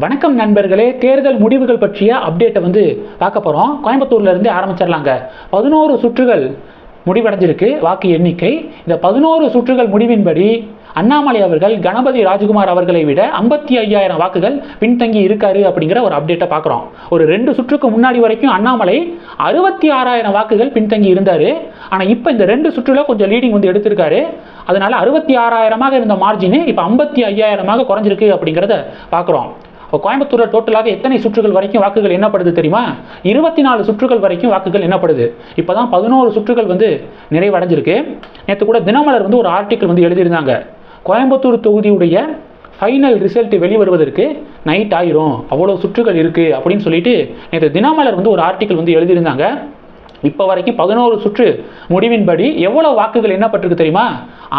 வணக்கம் நண்பர்களே தேர்தல் முடிவுகள் பற்றிய அப்டேட்டை வந்து பார்க்க போகிறோம் கோயம்புத்தூர்லேருந்து ஆரம்பிச்சிடலாங்க. பதினோரு சுற்றுகள் முடிவடைஞ்சிருக்கு வாக்கு எண்ணிக்கை. இந்த பதினோரு சுற்றுகள் முடிவின்படி அண்ணாமலை அவர்கள் கணபதி ராஜகுமார் அவர்களை விட ஐம்பத்தி ஐயாயிரம் வாக்குகள் பின்தங்கி இருக்காரு அப்படிங்கிற ஒரு அப்டேட்டை பார்க்குறோம். ஒரு ரெண்டு சுற்றுக்கு முன்னாடி வரைக்கும் அண்ணாமலை அறுபத்தி ஆறாயிரம் வாக்குகள் பின்தங்கி இருந்தார். ஆனால் இப்போ இந்த ரெண்டு சுற்றுல கொஞ்சம் லீடிங் வந்து எடுத்திருக்காரு. அதனால அறுபத்தி ஆறாயிரமாக இருந்த மார்ஜின் இப்போ ஐம்பத்தி ஐயாயிரமாக குறைஞ்சிருக்கு அப்படிங்கிறத பார்க்குறோம். இப்போ கோயம்புத்தூரில் டோட்டலாக எத்தனை சுற்றுகள் வரைக்கும் வாக்குகள் என்னப்படுது தெரியுமா? இருபத்தி நாலு சுற்றுகள் வரைக்கும் வாக்குகள் என்னப்படுது இப்போ தான் பதினோரு சுற்றுகள் வந்து நிறைவடைஞ்சிருக்கு. நேற்று கூட தினமலர் வந்து ஒரு ஆர்டிக்கல் வந்து எழுதியிருந்தாங்க. கோயம்புத்தூர் தொகுதியுடைய ஃபைனல் ரிசல்ட் வெளிவருவதற்கு நைட் ஆயிரும். அவ்வளோ சுற்றுகள் இருக்குது அப்படின்னு சொல்லிட்டு நேற்று தினமலர் வந்து ஒரு ஆர்டிக்கல் வந்து எழுதியிருந்தாங்க. இப்போ வரைக்கும் பதினோரு சுற்று முடிவின்படி எவ்வளோ வாக்குகள் என்னப்பட்டிருக்கு தெரியுமா?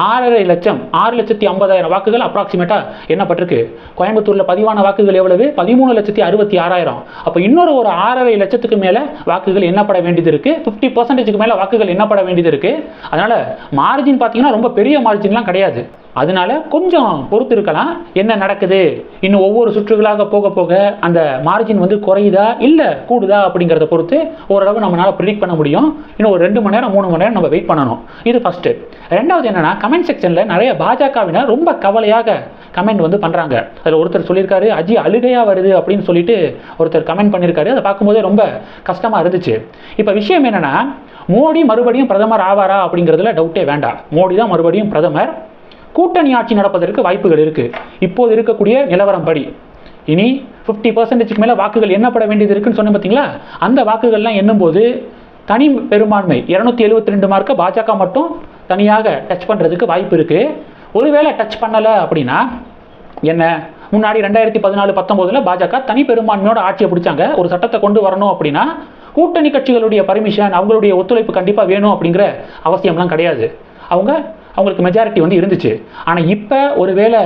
ஆறரை லட்சம் ஆறு லட்சத்தி ஐம்பதாயிரம் வாக்குகள் அப்ராக்சிமேட்டாக எண்ணப்பட்டிருக்கு. கோயம்புத்தூரில் பதிவான வாக்குகள் எவ்வளவு? பதிமூணு லட்சத்தி அறுபத்தி ஆறாயிரம். அப்போ இன்னொரு ஒரு ஆறரை லட்சத்துக்கு மேலே வாக்குகள் எண்ணப்பட வேண்டியது இருக்குது ஃபிஃப்டி பர்சன்டேஜுக்கு மேலே வாக்குகள் எண்ணப்பட வேண்டியது இருக்குது அதனால் மார்ஜின் பார்த்தீங்கன்னா ரொம்ப பெரிய மார்ஜின்லாம் கிடையாது. அதனால கொஞ்சம் பொறுத்து இருக்கலாம். என்ன நடக்குது? இன்னும் ஒவ்வொரு சுற்றுகளாக போக போக அந்த மார்ஜின் வந்து குறையுதா? இல்லை கூடுதா? அப்படிங்கிறத பொறுத்து ஓரளவு நம்மளால் ப்ரிடிக் பண்ண முடியும். இன்னும் ஒரு ரெண்டு மணி நேரம் மூணு மணி நேரம் நம்ம வெயிட் பண்ணணும். இது ஃபஸ்ட்டு ரெண்டாவது என்னென்னா கமெண்ட் செக்ஷனில் நிறைய பாஜகவினர் ரொம்ப கவலையாக கமெண்ட் வந்து பண்ணுறாங்க அதில் ஒருத்தர் சொல்லியிருக்காரு அஜி அழுகையாக வருது அப்படின்னு சொல்லிட்டு ஒருத்தர் கமெண்ட் பண்ணியிருக்காரு. அதை பார்க்கும்போதே ரொம்ப கஷ்டமாக இருந்துச்சு. இப்போ விஷயம் என்னென்னா மோடி மறுபடியும் பிரதமர் ஆவாரா அப்படிங்கிறதுல டவுட்டே வேண்டாம். மோடி தான் மறுபடியும் பிரதமர். கூட்டணி ஆட்சி நடப்பதற்கு வாய்ப்புகள் இருக்குது இப்போது இருக்கக்கூடிய நிலவரம் படி. இனி ஃபிஃப்டி பர்சன்டேஜ்க்கு மேலே வாக்குகள் எண்ணப்பட வேண்டியது இருக்குன்னு சொன்னேன் பார்த்தீங்களா அந்த வாக்குகள்லாம் எண்ணும்போது தனி பெரும்பான்மை இரநூத்தி எழுபத்தி ரெண்டு மார்க்கை பாஜக மட்டும் தனியாக டச் பண்ணுறதுக்கு வாய்ப்பு இருக்குது ஒருவேளை டச் பண்ணலை அப்படின்னா என்ன? முன்னாடி ரெண்டாயிரத்தி பதினாலு பத்தொம்போதில் பாஜக தனி பெரும்பான்மையோட ஆட்சியை பிடிச்சாங்க. ஒரு சட்டத்தை கொண்டு வரணும் அப்படின்னா கூட்டணி கட்சிகளுடைய பர்மிஷன் அவங்களுடைய ஒத்துழைப்பு கண்டிப்பாக வேணும் அப்படிங்கிற அவசியம்லாம் கிடையாது. அவங்க அவங்களுக்கு மெஜாரிட்டி வந்து இருந்துச்சு. ஆனால் இப்போ ஒருவேளை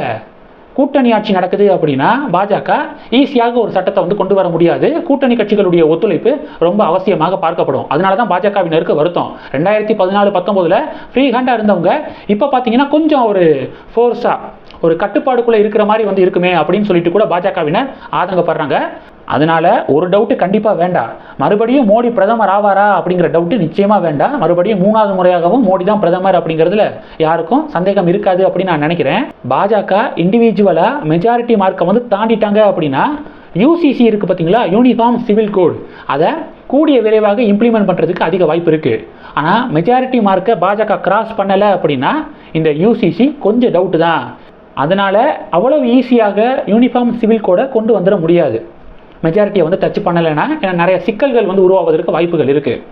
கூட்டணி ஆட்சி நடக்குது அப்படின்னா பாஜக ஈஸியாக ஒரு சட்டத்தை வந்து கொண்டு வர முடியாது. கூட்டணி கட்சிகளுடைய ஒத்துழைப்பு ரொம்ப அவசியமாக பார்க்கப்படும். அதனால தான் பாஜகவினருக்கு வருத்தம். ரெண்டாயிரத்தி பதினாலு பத்தொம்போதில் ஃப்ரீ ஹேண்டாக இருந்தவங்க. இப்போ பார்த்தீங்கன்னா கொஞ்சம் ஒரு ஃபோர்ஸாக ஒரு கட்டுப்பாடுக்குள்ளே இருக்கிற மாதிரி வந்து இருக்குமே அப்படின்னு சொல்லிட்டு கூட பாஜகவினர் ஆதங்கப்படுறாங்க. அதனால ஒரு டவுட்டு கண்டிப்பாக வேண்டாம் மறுபடியும் மோடி பிரதமர் ஆவாரா அப்படிங்கிற டவுட்டு நிச்சயமாக வேண்டாம் மறுபடியும் மூணாவது முறையாகவும் மோடி தான் பிரதமர் அப்படிங்கிறதுல யாருக்கும் சந்தேகம் இருக்காது அப்படின்னு நான் நினைக்கிறேன். பாஜக இண்டிவிஜுவலாக மெஜாரிட்டி மார்க்கை வந்து தாண்டிட்டாங்க அப்படின்னா யூசிசி இருக்குது பார்த்தீங்களா யூனிஃபார்ம் சிவில் கோட் அதை கூடிய விரைவாக இம்ப்ளிமெண்ட் பண்ணுறதுக்கு அதிக வாய்ப்பு இருக்குது ஆனால் மெஜாரிட்டி மார்க்கை பாஜக கிராஸ் பண்ணலை அப்படின்னா இந்த யூசிசி கொஞ்சம் டவுட்டு தான். அதனால் அவ்வளவு ஈஸியாக யூனிஃபார்ம் சிவில் கோடை கொண்டு வந்துட முடியாது. மெஜாரிட்டியை வந்து டச் பண்ணலைன்னா ஏன்னா நிறைய சிக்கல்கள் வந்து உருவாவதற்கு வாய்ப்புகள் இருக்குது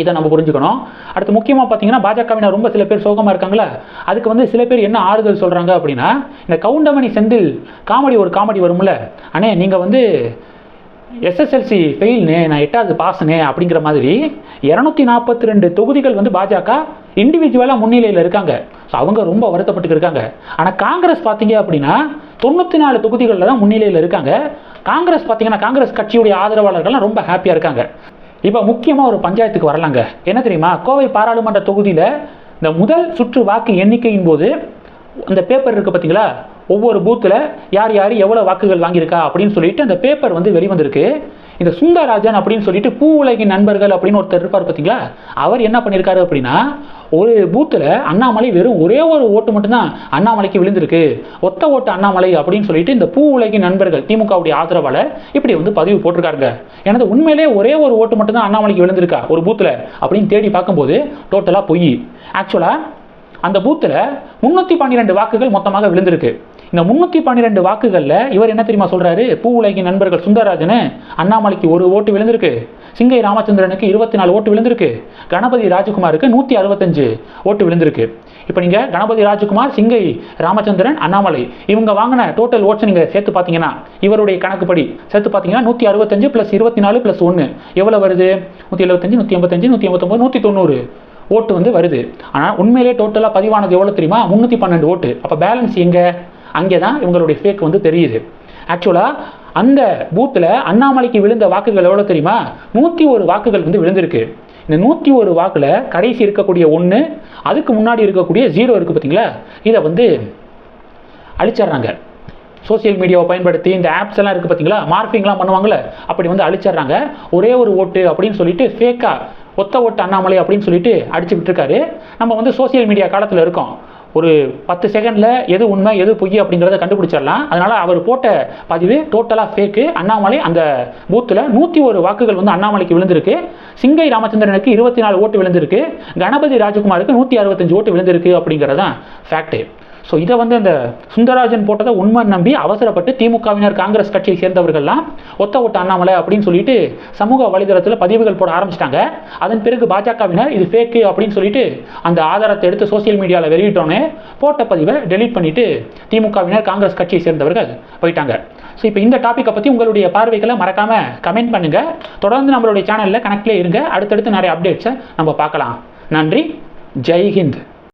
இதை நம்ம புரிஞ்சுக்கணும். அடுத்து முக்கியமாக பார்த்தீங்கன்னா பாஜகவினர் ரொம்ப சில பேர் சோகமாக இருக்காங்களா? அதுக்கு வந்து சில பேர் என்ன ஆறுதல் சொல்கிறாங்க அப்படின்னா இந்த கவுண்டமணி செந்தில் காமெடி ஒரு காமெடி வரும்ல? அண்ணே நீங்கள் வந்து எஸ்எஸ்எல்சி ஃபெயில்னு நான் எட்டாவது பாஸ்னே அப்படிங்கிற மாதிரி இரநூத்தி நாற்பத்தி ரெண்டு தொகுதிகள் வந்து பாஜக இண்டிவிஜுவலாக முன்னிலையில் இருக்காங்க. ஸோ அவங்க ரொம்ப வருத்தப்பட்டு இருக்காங்க. ஆனால் காங்கிரஸ் பார்த்தீங்க அப்படின்னா தொண்ணூற்றி நாலு தொகுதிகளில் தான் முன்னிலையில் இருக்காங்க. காங்கிரஸ் பார்த்தீங்கன்னா காங்கிரஸ் கட்சியுடைய ஆதரவாளர்கள்லாம் ரொம்ப ஹாப்பியாக இருக்காங்க. இப்போ முக்கியமாக ஒரு பஞ்சாயத்துக்கு வரலாங்க. என்ன தெரியுமா? கோவை பாராளுமன்ற தொகுதியில் இந்த முதல் சுற்று வாக்கு எண்ணிக்கையின் போது அந்த பேப்பர் இருக்குது பார்த்தீங்களா ஒவ்வொரு பூத்தில் யார் யார் எவ்வளோ வாக்குகள் வாங்கியிருக்கா அப்படின்னு சொல்லிட்டு அந்த பேப்பர் வந்து வெளிவந்திருக்கு. இந்த சுந்தரராஜன் அப்படின்னு சொல்லிட்டு பூ உலகின் நண்பர்கள் அப்படின்னு ஒருத்தர் இருப்பார் பார்த்தீங்களா அவர் என்ன பண்ணியிருக்காரு அப்படின்னா ஒரு பூத்தில் அண்ணாமலை வெறும் ஒரே ஒரு ஓட்டு மட்டும்தான் அண்ணாமலைக்கு விழுந்திருக்கு. ஒத்த ஓட்டு அண்ணாமலை அப்படின்னு சொல்லிட்டு இந்த பூ உலகின் நண்பர்கள் திமுகவுடைய ஆதரவாளர் இப்படி வந்து பதிவு போட்டிருக்காருங்க. எனது உண்மையிலே ஒரே ஒரு ஓட்டு மட்டும்தான் அண்ணாமலைக்கு விழுந்திருக்கா ஒரு பூத்தில் அப்படின்னு தேடி பார்க்கும்போது டோட்டலாக பொய். ஆக்சுவலாக அந்த பூத்தில் முந்நூற்றி பன்னிரெண்டு வாக்குகள் மொத்தமாக விழுந்திருக்கு. இந்த முந்நூற்றி பன்னிரெண்டு வாக்குகளில் இவர் என்ன தெரியுமா சொல்கிறாரு பூ உலகின் நண்பர்கள் சுந்தரராஜனு அண்ணாமலைக்கு ஒரு ஓட்டு விழுந்திருக்கு. சிங்கை ராமச்சந்திரனுக்கு இருபத்தி நாலு ஓட்டு விழுந்திருக்கு. கணபதி ராஜகுமாருக்கு நூற்றி அறுபத்தஞ்சு ஓட்டு விழுந்திருக்கு. இப்போ நீங்கள் கணபதி ராஜகுமார் சிங்கை ராமச்சந்திரன் அண்ணாமலை இவங்க வாங்கின டோட்டல் ஓட்ஸ் நீங்கள் சேர்த்து பார்த்தீங்கன்னா இவருடைய கணக்குப்படி சேர்த்து பார்த்தீங்கன்னா நூற்றி அறுபத்தஞ்சு ப்ளஸ் இருபத்தி நாலு ப்ளஸ் ஒன்று எவ்வளோ வருது? நூற்றி எழுபத்தஞ்சு நூற்றி ஐம்பத்தஞ்சு நூற்றி ஐம்பத்தொம்பது நூற்றி தொண்ணூறு ஓட்டு வந்து வருது. ஆனால் உண்மையிலே டோட்டலாக பதிவானது எவ்வளோ தெரியுமா? முந்நூற்றி பன்னெண்டு ஓட்டு. அப்போ பேலன்ஸ் எங்கே? அங்கே தான் இவங்களுடைய ஃபேக் வந்து தெரியுது. ஆக்சுவலாக அந்த பூத்தில் அண்ணாமலைக்கு விழுந்த வாக்குகள் எவ்வளோ தெரியுமா? நூற்றி ஒரு வாக்குகள் வந்து விழுந்திருக்கு. இந்த நூற்றி ஒரு வாக்கில் கடைசி இருக்கக்கூடிய ஒன்று அதுக்கு முன்னாடி இருக்கக்கூடிய ஜீரோ இருக்குது பார்த்தீங்களா? இதை வந்து அழிச்சிடுறாங்க. சோஷியல் மீடியாவை பயன்படுத்தி இந்த ஆப்ஸ் எல்லாம் இருக்குது பார்த்தீங்களா? மார்க்கிங்லாம் பண்ணுவாங்களே அப்படி வந்து அழிச்சிடுறாங்க. ஒரே ஒரு ஓட்டு அப்படின்னு சொல்லிட்டு ஃபேக்காக ஒத்த ஓட்டு அண்ணாமலை அப்படின்னு சொல்லிட்டு அடிச்சு விட்டுருக்காரு நம்ம வந்து சோஷியல் மீடியா காலத்தில் இருக்கோம். ஒரு பத்து செகண்டில் எது உண்மை எது பொய் அப்படிங்கிறத கண்டுபிடிச்சிடலாம். அதனால் அவர் போட்ட பதிவு டோட்டலாக ஃபேக்கு அண்ணாமலை அந்த பூத்தில் நூற்றி ஒரு வாக்குகள் வந்து அண்ணாமலைக்கு விழுந்திருக்கு. சிங்கை ராமச்சந்திரனுக்கு இருபத்தி நாலு ஓட்டு விழுந்திருக்கு. கணபதி ராஜகுமாருக்கு நூற்றி அறுபத்தஞ்சு ஓட்டு விழுந்திருக்கு அப்படிங்கிறது தான் ஃபேக்ட்டு ஸோ இதை வந்து அந்த சுந்தரராஜன் போட்டதை உண்மை நம்பி அவசரப்பட்டு திமுகவினர் காங்கிரஸ் கட்சியை சேர்ந்தவர்கள்லாம் ஒத்த ஒட்ட அண்ணாமலை அப்படின்னு சொல்லிட்டு சமூக வலைதளத்தில் பதிவுகள் போட ஆரம்பிச்சிட்டாங்க. அதன் பிறகு பாஜகவினர் இது ஃபேக்கு அப்படின்னு சொல்லிட்டு அந்த ஆதாரத்தை எடுத்து சோஷியல் மீடியாவில் வெளியிட்டோன்னே போட்ட பதிவை டெலீட் பண்ணிவிட்டு திமுகவினர் காங்கிரஸ் கட்சியை சேர்ந்தவர்கள் போயிட்டாங்க. ஸோ இப்போ இந்த டாப்பிக்கை பற்றி உங்களுடைய பார்வைகளை மறக்காமல் கமெண்ட் பண்ணுங்கள் தொடர்ந்து நம்மளுடைய சேனலில் கனெக்ட்லேயே இருங்க. அடுத்தடுத்து நிறைய அப்டேட்ஸை நம்ம பார்க்கலாம். நன்றி. ஜெய்ஹிந்த்.